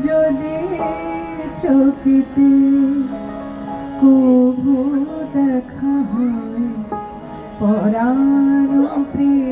যদি চোখেতে কভু দেখা হয় পরাণ প্রিয়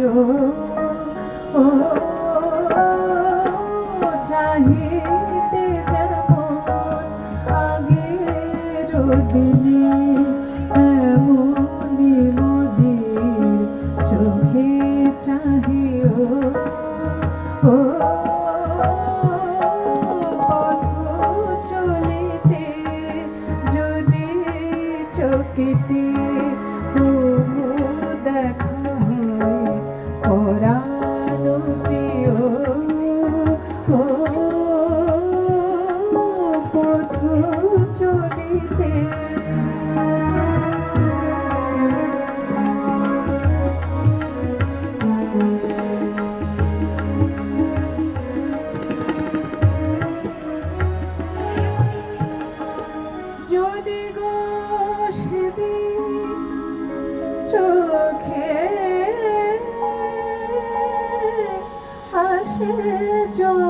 জল।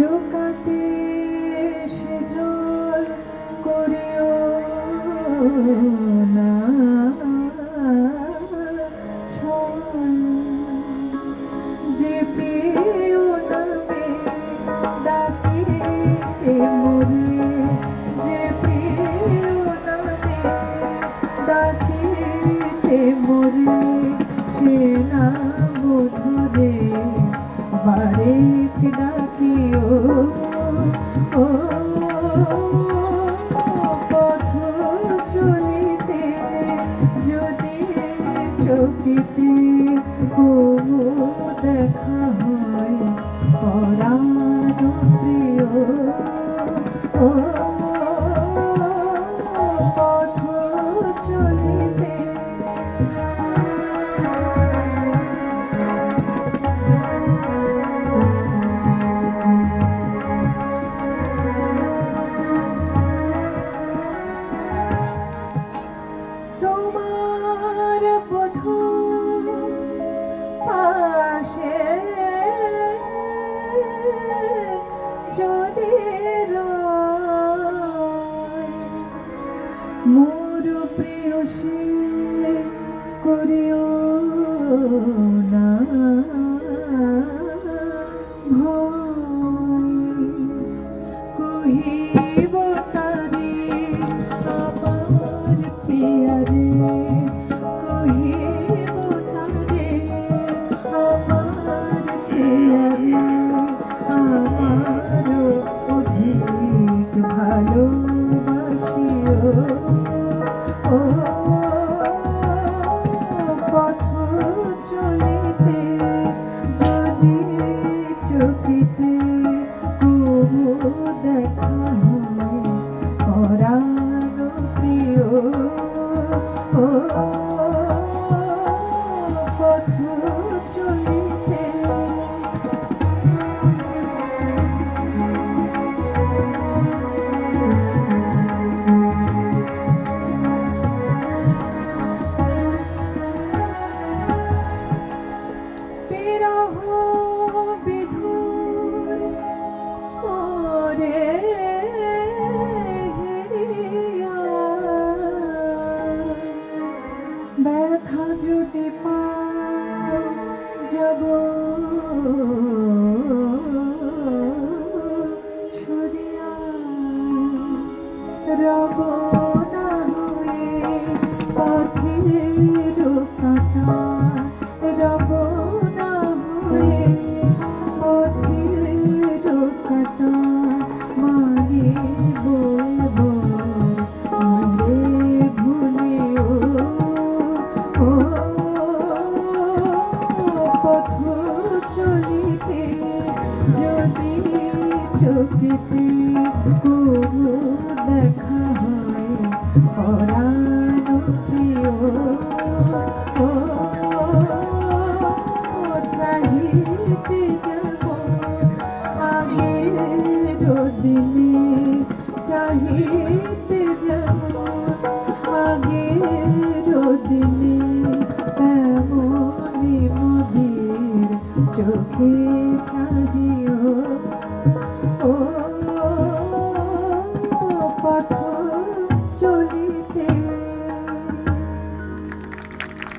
লোকাতে সে জল করিও। করিও। do do চোখেতে কবু দেখা হয় পরানো প্রিয় ও চাহিতে যাব আগের দিনে চাহিতে যাব আগের দিনে তেমনি মোদের চোখে চাহিও